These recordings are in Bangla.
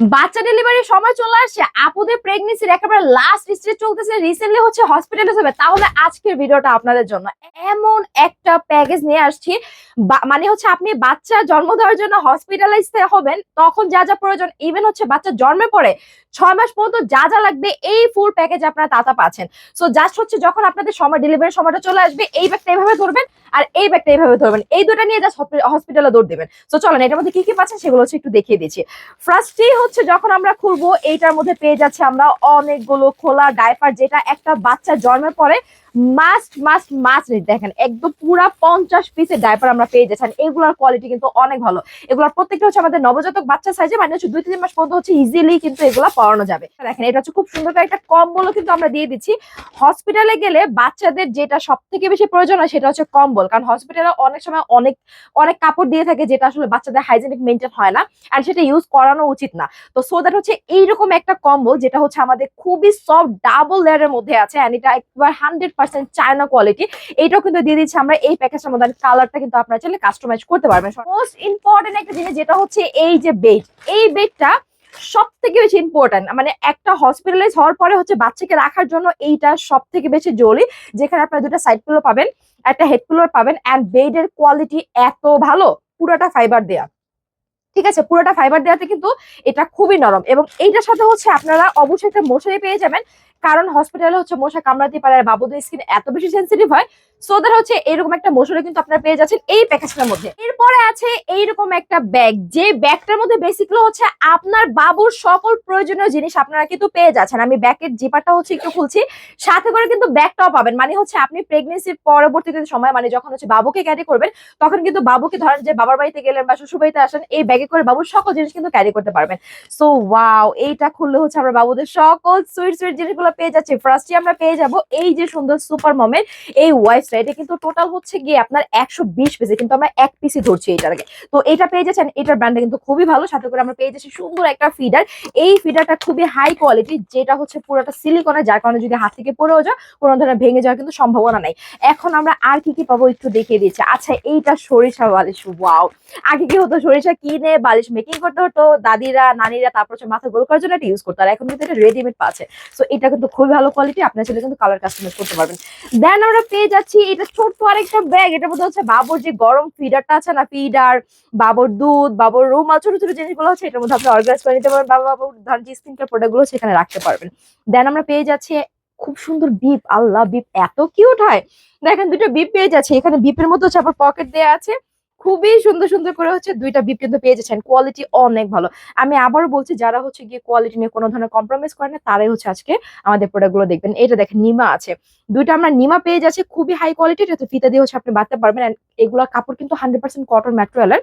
বাচ্চা ডেলিভারির সময় চলে আসছে আপুদের প্রেগনেন্সির একেবারে লাস্ট স্টেজ চলতেছে। রিসেন্টলি হচ্ছে হসপিটালে হবে তাহলে আজকের ভিডিওটা আপনাদের জন্য। এমন একটা প্যাকেজ নিয়ে আসছি মানে হচ্ছে আপনি বাচ্চা জন্ম দেওয়ার জন্য হসপিটালাইজ হবেন, তখন যা যা প্রয়োজন ইভেন হচ্ছে বাচ্চা জন্মে পরে ছয় মাস পর্যন্ত যা যা লাগবে, এই ফুল প্যাকেজ আপনারা তাতা পাচ্ছেন। সো জাস্ট হচ্ছে যখন আপনাদের সময় ডেলিভারির সময়টা চলে আসবে, এই ব্যাগটা এইভাবে ধরবেন আর এই ব্যাগটা এইভাবে ধরবেন। এই দুটো নিয়ে জাস্ট হসপিটালে দৌড় দেবেন। তো চলেন, এটার মধ্যে কি কি পাচ্ছেন সেগুলো হচ্ছে একটু দেখিয়ে দিচ্ছি। ফার্স্টেই হচ্ছে যখন আমরা খুলবো, এইটার মধ্যে পেয়ে যাচ্ছে আমরা অনেকগুলো খোলা ডাইপার যেটা একটা বাচ্চা জন্মের পরে মাস্ট মাস্ট মাস্ট দেখেন, একদম পুরা পঞ্চাশ পিসের ডাইপার আমরা পেয়ে যাচ্ছেন এগুলোর কোয়ালিটি কিন্তু অনেক ভালো। এগুলোর প্রত্যেকটা হচ্ছে আমাদের নবজাতক বাচ্চা সাইজে মানে হচ্ছে দুই তিন মাস পর্যন্ত হচ্ছে ইজিলি কিন্তু এগুলো পড়ানো যাবে। দেখেন, এটা হচ্ছে খুব সুন্দর একটা কম্বলও কিন্তু আমরা দিয়ে দিচ্ছি। হসপিটালে গেলে বাচ্চাদের যেটা সব থেকে বেশি প্রয়োজন হয়, সেটা হচ্ছে কম্বল। কারণ হসপিটালে অনেক সময় অনেক অনেক কাপড় দিয়ে থাকে, যেটা আসলে বাচ্চাদের হাইজেনিক মেনটেন হয় না। আর সেটা ইউজ করানো উচিত না। তো সো দ্যাট হচ্ছে এইরকম একটা কম্বল, যেটা হচ্ছে আমাদের খুবই সফট ডাবল লেয়ারের মধ্যে আছে অ্যান্ড এটা একবার হান্ড্রেড পার্সেন্ট চায়না কোয়ালিটি এইটাও কিন্তু দিয়ে দিচ্ছি আমরা। এই প্যাকেজের মধ্যে কালারটা কিন্তু আপনারা চাইলে কাস্টমাইজ করতে পারবেন। মোস্ট ইম্পর্টেন্ট একটা জিনিস যেটা হচ্ছে এই যে বেড এই বেডটা সব থেকে বেশি ইম্পর্টেন্ট মানে একটা হসপিটালাইজ হওয়ার পরে হচ্ছে বাচ্চাকে রাখার জন্য এইটা সব থেকে বেশি জরুরি। যেখানে আপনারা দুটা সাইড পিলো পাবেন, একটা হেড পিলোর পাবেন অ্যান্ড বেডের কোয়ালিটি এত ভালো, পুরোটা ফাইবার দেয়া। ঠিক আছে, পুরোটা ফাইবার দেওয়াতে কিন্তু এটা খুবই নরম। এবং এইটার সাথে হচ্ছে আপনারা অবশ্যই একটা মশারি পেয়ে যাবেন। কারণ হসপিটালে হচ্ছে মশা কামড়াতে পারে আর বাবুদের স্কিন এত বেশি সেন্সিটিভ হয় সো দ্যাট হচ্ছে এরকম একটা মশারি কিন্তু আপনারা পেয়ে যাচ্ছেন এই প্যাকেজটার মধ্যে। এরপরে আছে এইরকম একটা ব্যাগ যে ব্যাগটার মধ্যে বেসিক্যালি হচ্ছে আপনার বাবুর সকল প্রয়োজনীয় জিনিস আপনারা কিন্তু পেয়ে যাচ্ছেন। আমি ব্যাগের জিপারটা হচ্ছে একটু খুলছি। সাথে করে কিন্তু ব্যাগটাও পাবেন। মানে হচ্ছে আপনি প্রেগনেন্সির পরবর্তীতে সময় মানে যখন হচ্ছে বাবুকে ক্যারি করবেন, তখন কিন্তু বাবুকে ধরেন যে বাবার বাড়িতে গেলেন বা শ্বশুর বাড়িতে আসেন, এই ব্যাগে করে বাবুর সকল জিনিস কিন্তু ক্যারি করতে পারবেন। সো ওয়াও এইটা খুললে হচ্ছে আমরা বাবুদের সকল সুইট সুইট জিনিসগুলো পেয়ে যাচ্ছি। ফার্স্টে আমরা পেয়ে যাব এই যে সুন্দর সুপার মমের এই ওয়াইফটা এটা কিন্তু টোটাল হচ্ছে গিয়ে আপনার একশো বিশ কিন্তু আমরা এক ধরছি এইটার আগে। তো এটা পেয়ে যাচ্ছেন, এটার ব্র্যান্ডটা কিন্তু খুবই ভালো। সাথে করে আমরা পেয়ে যাচ্ছি সুন্দর একটা ফিডার এই ফিডারটা খুবই হাই কোয়ালিটি যেটা হচ্ছে পুরোটা যার কারণে যদি হাত থেকে পড়েও কোনো ধরনের ভেঙে যাওয়ার কিন্তু সম্ভাবনা নাই। এখন আমরা আর কি কি পাবো একটু দেখিয়ে দিচ্ছি। আচ্ছা এইটা সরিষা বালিশ ওয়াও আগে কি হতো, সরিষা কিনে বালিশ মেকিং করতে হতো, দাদিরা, নানিরা, তারপর হচ্ছে মাথা গোল করার জন্য এটা ইউজ করতো। আর এখন কিন্তু এটা রেডিমেড পাচ্ছে। সো এটা কিন্তু খুবই ভালো কোয়ালিটি আপনার ছেলে কিন্তু কালার কাস্টমাইজ করতে পারবেন। দেন আমরা পেয়ে যাচ্ছি এটা ছোট্ট আরেকটা ব্যাগ এটার মধ্যে হচ্ছে বাবুর যে গরম ফিডারটা আছে না ফিডার বাবুর দুধ, বাবুর রুমাল, ছোট ছোট জিনিসগুলো হচ্ছে এটার মধ্যে আপনি অর্গানাইজ করে নিতে পারবেন, বাবা বাবুর ধান যে স্কিন কেয়ার প্রোডাক্টগুলো সেখানে রাখতে পারবেন। দেন আমরা পেয়ে যাচ্ছি খুব সুন্দর বিপ আল্লাহ বিপ এত কিউট হয়। দেখেন দুটো বিপ পেয়ে যাচ্ছে, এখানে বিপের মধ্যে হচ্ছে আবার পকেট দেওয়া আছে। খুবই সুন্দর সুন্দর করে হচ্ছে দুইটা বিপ কিন্তু পেয়ে যাচ্ছেন কোয়ালিটি অনেক ভালো। আমি আবারও বলছি, যারা হচ্ছে গিয়ে কোয়ালিটি নিয়ে কোনো ধরনের কম্প্রোমাইজ করে না, তারাই হচ্ছে আজকে আমাদের প্রোডাক্টগুলো দেখবেন। এটা দেখেন, নিমা আছে। দুইটা আমরা নিমা পেয়ে যাচ্ছে, খুবই হাই কোয়ালিটি এটা ফিতা দিয়ে হচ্ছে আপনি বাঁধতে পারবেন। এগুলো কাপড় কিন্তু হান্ড্রেড পার্সেন্ট কটন ম্যাটেরিয়ালের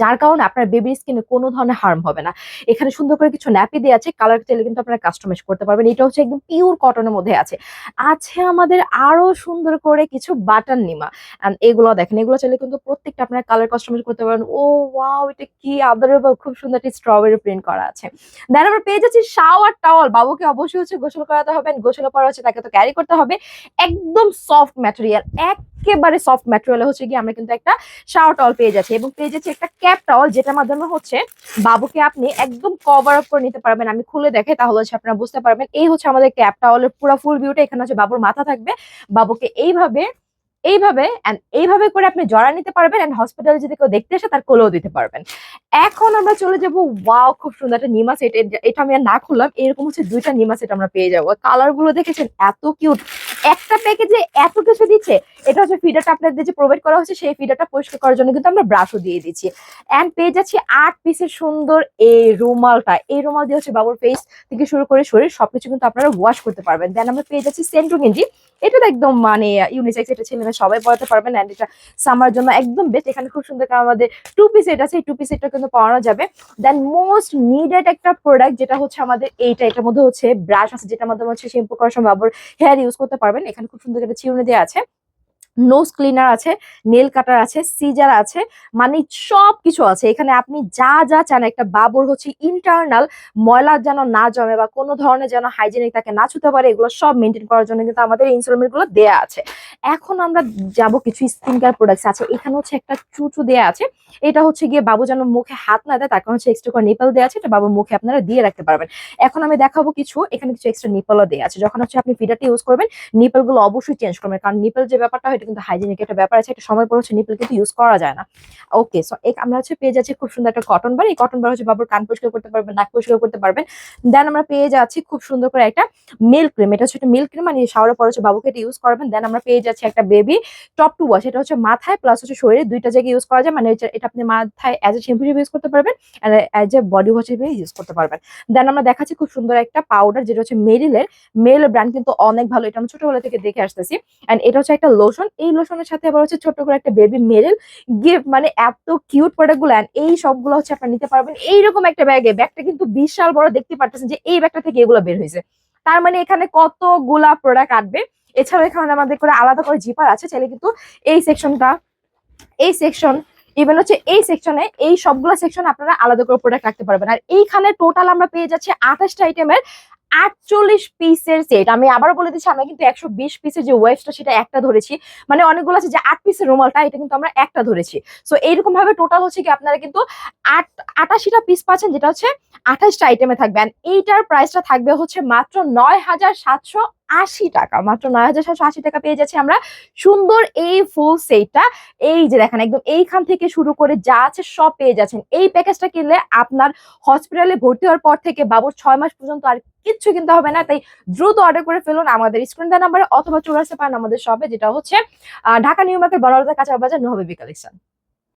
যার কারণে আপনার বেবির স্কিনে কোনো ধরনের হার্ম হবে না। এখানে সুন্দর করে কিছু ন্যাপি দিয়ে আছে কালার চাইলে কিন্তু আপনারা কাস্টমাইজ করতে পারবেন। এটা হচ্ছে একদম পিওর কটনের মধ্যে আছে। আছে আমাদের আরও সুন্দর করে কিছু বাটার নিমা। এগুলো দেখেন, এগুলো চাইলে কিন্তু প্রত্যেকটা আপনারা কালার কাস্টমাইজ করতে পারবেন ও ওয়াও এটা কি আদারেবল খুব সুন্দর একটি স্ট্রবেরি প্রিন্ট করা আছে। দেন আমরা পেয়ে যাচ্ছি শাওয়ার টাওয়াল বাবুকে অবশ্যই হচ্ছে গোসল করাতে হবে। গোসল করা হচ্ছে তাকে তো ক্যারি করতে হবে। একদম সফট ম্যাটেরিয়াল একেবারে সফট ম্যাটেরিয়াল হচ্ছে গিয়ে আমরা কিন্তু একটা শাওয়ার টাওয়াল পেয়ে যাচ্ছি এবং পেয়ে যাচ্ছি একটা ক্যাপ টাওয়াল যেটার মাধ্যমে হচ্ছে বাবুকে আপনি একদম কভার আপ করে নিতে পারবেন। আমি খুলে দেখে তাহলে হচ্ছে আপনারা বুঝতে পারবেন। এই হচ্ছে আমাদের ক্যাপ টাওয়ালের পুরো ফুল ভিউটা এখানে হচ্ছে বাবুর মাথা থাকবে। বাবুকে এইভাবে এইভাবে and এইভাবে করে আপনি জড়া নিতে পারবেন এন্ড হসপিটালে যদি কেউ দেখতে আসে তার কোলেও দিতে পারবেন। এখন আমরা চলে যাব ওয়াও খুব সুন্দর একটা নিমা সেট এটা আমি আর না খুললাম। এরকম হচ্ছে দুইটা নিমা সেট আমরা পেয়ে যাব। কালারগুলো দেখেছেন? এত কিউট একটা প্যাকেজে এত কিছু দিচ্ছে, এটা হচ্ছে ফিডারটা আপনাদের যে প্রোভাইড করা হচ্ছে, সেই ফিডারটা পরিষ্কার করার জন্য কিন্তু আমরা ব্রাশও দিয়ে দিচ্ছি। এন্ড পেয়ে যাচ্ছি আট পিসের সুন্দর এই রুমালটা। এই রুমাল দিয়ে হচ্ছে বাবুর ফেস থেকে শুরু করে শরীর, সবকিছু কিন্তু আপনারা ওয়াশ করতে পারবেন। দেন আমরা পেয়ে যাচ্ছি সেন্টু গেঞ্জি এটা তো একদম মানে ইউনিসেক্স এটা ছেলে মেয়ে সবাই পড়াতে পারবেন এন্ড এটা সামার জন্য একদম বেস্ট এখানে খুব সুন্দর করে আমাদের টু পিস এটা আছে, এই টু পিস এটা কিন্তু পাওয়ানো যাবে। দেন মোস্ট নিডেড একটা প্রোডাক্ট যেটা হচ্ছে আমাদের এইটা, এটার মধ্যে হচ্ছে ব্রাশ আছে, যেটার মাধ্যমে হচ্ছে শ্যাম্পু করার সময় বাবুর হেয়ার ইউজ করতে পারবেন এখানে খুব সুন্দর একটা চিরুনি দেওয়া আছে। নোজ ক্লিনার আছে নেল কাটার আছে সিজার আছে মানে সব কিছু আছে। এখানে আপনি যা যা চান, একটা বাবুর হচ্ছে ইন্টারনাল ময়লা যেন না জমে বা কোনো ধরনের যেন হাইজেনিক তাকে না ছুতে পারে, এগুলো সব মেনটেন করার জন্য কিন্তু আমাদের ইনস্টলমেন্টগুলো দেয়া আছে। এখন আমরা যাব কিছু স্কিন কেয়ার প্রোডাক্টস আছে। এখানে হচ্ছে একটা চুচু দেয়া আছে। এটা হচ্ছে গিয়ে বাবু যেন মুখে হাত না দেয়, তার কারণ হচ্ছে এক্সট্রা করে নিপল দেওয়া আছে। এটা বাবুর মুখে আপনারা দিয়ে রাখতে পারবেন। এখন আমি দেখাবো কিছু, এখানে কিছু এক্সট্রা নিপলও দেওয়া আছে। যখন হচ্ছে আপনি ফিডারটা ইউজ করবেন নিপলগুলো অবশ্যই চেঞ্জ করবেন। কারণ নিপল যে ব্যাপারটা হয় কিন্তু হাইজেনিক একটা ব্যাপার আছে, একটা সময় পর হচ্ছে নিপল কিন্তু ইউজ করা যায় না। ওকে সো এক আমরা হচ্ছে পেয়ে যাচ্ছি খুব সুন্দর একটা কটন বার এই কটন বার হচ্ছে বাবুর কান পরিষ্কার করতে পারবেন, নাক পরিষ্কার করতে পারবেন। দেন আমরা পেয়ে যাচ্ছি খুব সুন্দর করে একটা মিল্ক ক্রিম এটা হচ্ছে একটা মিল্ক ক্রিম মানে শাওয়ারের পর হচ্ছে বাবুকে এটা ইউজ করবেন। দেন আমরা পেয়ে যাচ্ছি একটা বেবি টপ টু ওয়াশ এটা হচ্ছে মাথায় প্লাস হচ্ছে শরীরে দুইটা জায়গায় ইউজ করা যায় মানে এটা আপনি মাথায় অ্যাজ এ শ্যাম্পু হিসেবে ইউজ করতে পারবেন আর অ্যাজ এ বডি ওয়াশ হিসেবে ইউজ করতে পারবেন। দেন আমরা দেখাচ্ছি খুব সুন্দর একটা পাউডার যেটা হচ্ছে মেরিলের মেরিলের ব্র্যান্ড কিন্তু অনেক ভালো, এটা আমি ছোটবেলা থেকে দেখে আসতেছি। এন্ড এটা হচ্ছে একটা লোশন এই লোশনের সাথে আবার হচ্ছে ছোট করে একটা বেবি মেরিল গিফট মানে এত কিউট প্রোডাক্টগুলো and এই সবগুলো হচ্ছে আপনারা নিতে পারবেন। এইরকম একটা ব্যাগে ব্যাগটা কিন্তু বিশাল বড়, দেখতে পারতেছেন যে এই ব্যাগটা থেকে এগুলো বের হয়েছে। তার মানে এখানে কতগুলা প্রোডাক্ট আসবে এছাড়াও এখানে আমাদের করে আলাদা করে জিপার আছে, চাইলে কিন্তু এই সেকশনটা এই সেকশন ইভেন হচ্ছে এই সেকশনে এই সবগুলো সেকশন আপনারা আলাদা করে প্রোডাক্ট রাখতে পারবেন। আর এইখানে টোটাল আমরা পেয়ে যাচ্ছি আঠাশটা আইটেমের আটচল্লিশ পিসের সেট আমি আবার বলে দিচ্ছি, আমরা কিন্তু একশো বিশ পিসের যে ওয়েবসটা সেটা একটা ধরেছি। মানে অনেকগুলো আছে যে আট পিসের রুমালটা, এটা কিন্তু আমরা একটা ধরেছি। সো এইরকম ভাবে টোটাল হচ্ছে কি, আপনারা কিন্তু আট, আটাশিটা পিস পাচ্ছেন, যেটা হচ্ছে আঠাশটা আইটেমে থাকবে। এইটার প্রাইসটা থাকবে হচ্ছে মাত্র নয় হাজার সাতশো আশি টাকা, মাত্র নয় হাজার সাতশো আশি টাকা পেয়ে যাচ্ছি আমরা। সুন্দর এই ফুল সেটটা, এই যে দেখেন একদম এইখান থেকে শুরু করে যা আছে সব পেয়ে যাচ্ছেন। এই প্যাকেজটা কিনলে আপনার হসপিটালে ভর্তি হওয়ার পর থেকে বাবুর ছয় মাস পর্যন্ত আর কিচ্ছু কিনতে হবে না, তাই দ্রুত অর্ডার করে ফেলুন আমাদের স্ক্রিন দেওয়া নাম্বারে অথবা চলে পারেন আমাদের শপে যেটা হচ্ছে ঢাকা নিউ মার্কেট বড়বাজার কাঁচা বাজার নহবেবি কালেকশন।